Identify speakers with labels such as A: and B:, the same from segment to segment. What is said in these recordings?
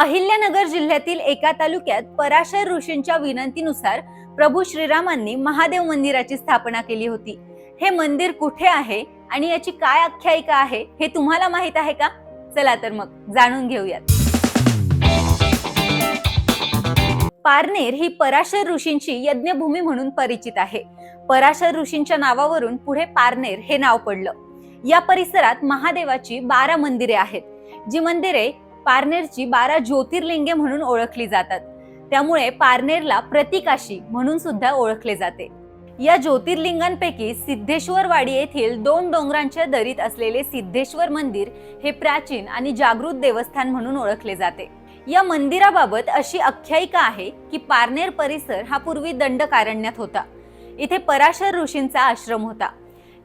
A: अहिल्यानगर जिल्ह्यातील एका तालुक्यात पराशर ऋषींच्या विनंतीनुसार प्रभू श्रीरामांनी महादेव मंदिराची स्थापना केली होती. हे मंदिर कुठे आहे आणि याची काय आख्यायिका आहे हे तुम्हाला माहीत आहे का? चला तर मग जाणून घेऊयात. पारनेर ही पराशर ऋषींची यज्ञभूमी म्हणून परिचित आहे. पराशर ऋषींच्या नावावरून पुढे पारनेर हे नाव पडलं. या परिसरात महादेवाची बारा मंदिरे आहेत. जी मंदिरे पारनेरची बारा ज्योतिर्लिंगे म्हणून ओळखली जातात. त्यामुळे पारनेरला प्रतिकाशी म्हणून सुद्धा ओळखले जाते. या ज्योतिर्लिंगांपैकी सिद्धेश्वरवाडी येथील दोन डोंगरांच्या दरीत असलेले सिद्धेश्वर मंदिर हे प्राचीन आणि जागृत देवस्थान म्हणून ओळखले जाते. या मंदिराबाबत अशी आख्यायिका आहे की पारनेर परिसर हा पूर्वी दंडकारण्यात होता. इथे पराशर ऋषींचा आश्रम होता.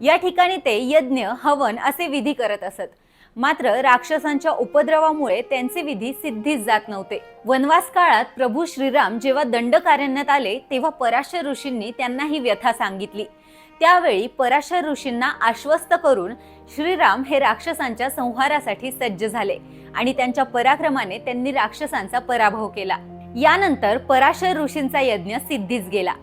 A: या ठिकाणी ते यज्ञ हवन असे विधी करत असत. मात्र राक्षसांच्या उपद्रवामुळे त्यांचे विधी सिद्धीच जात नव्हते. वनवास काळात प्रभू श्रीराम जेव्हा दंडकारण्यात आले तेव्हा पराशर ऋषींनी त्यांना ही व्यथा सांगितली. त्यावेळी पराशर ऋषींना आश्वस्त करून श्रीराम हे राक्षसांच्या संहारासाठी सज्ज झाले आणि त्यांच्या पराक्रमाने त्यांनी राक्षसांचा पराभव केला. यानंतर पराशर ऋषींचा यज्ञ सिद्धीच गेला.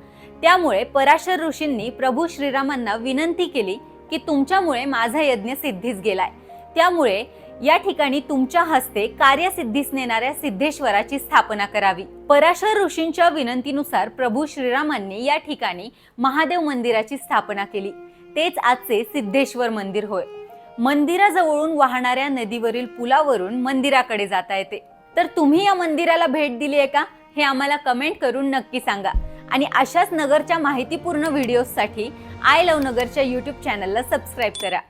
A: त्यामुळे पराशर ऋषींनी प्रभू श्रीरामांना विनंती केली की तुमच्यामुळे माझा यज्ञ सिद्धीच गेलाय. त्यामुळे या ठिकाणी तुमच्या हस्ते कार्यसिद्धीस नेणाऱ्या सिद्धेश्वराची स्थापना करावी. पराशर ऋषींच्या विनंतीनुसार प्रभू श्रीरामांनी या ठिकाणी महादेव मंदिराची स्थापना केली. तेच आजचे सिद्धेश्वर मंदिर होय. मंदिराजवळून वाहणाऱ्या नदीवरील पुलावरून मंदिराकडे जाता येते. तर तुम्ही या मंदिराला भेट दिली आहे का? हे आम्हाला कमेंट करून नक्की सांगा. आणि अशाच नगरच्या माहितीपूर्ण व्हिडिओजसाठी आय लव नगरच्या यूट्यूब चॅनलला सबस्क्राईब करा.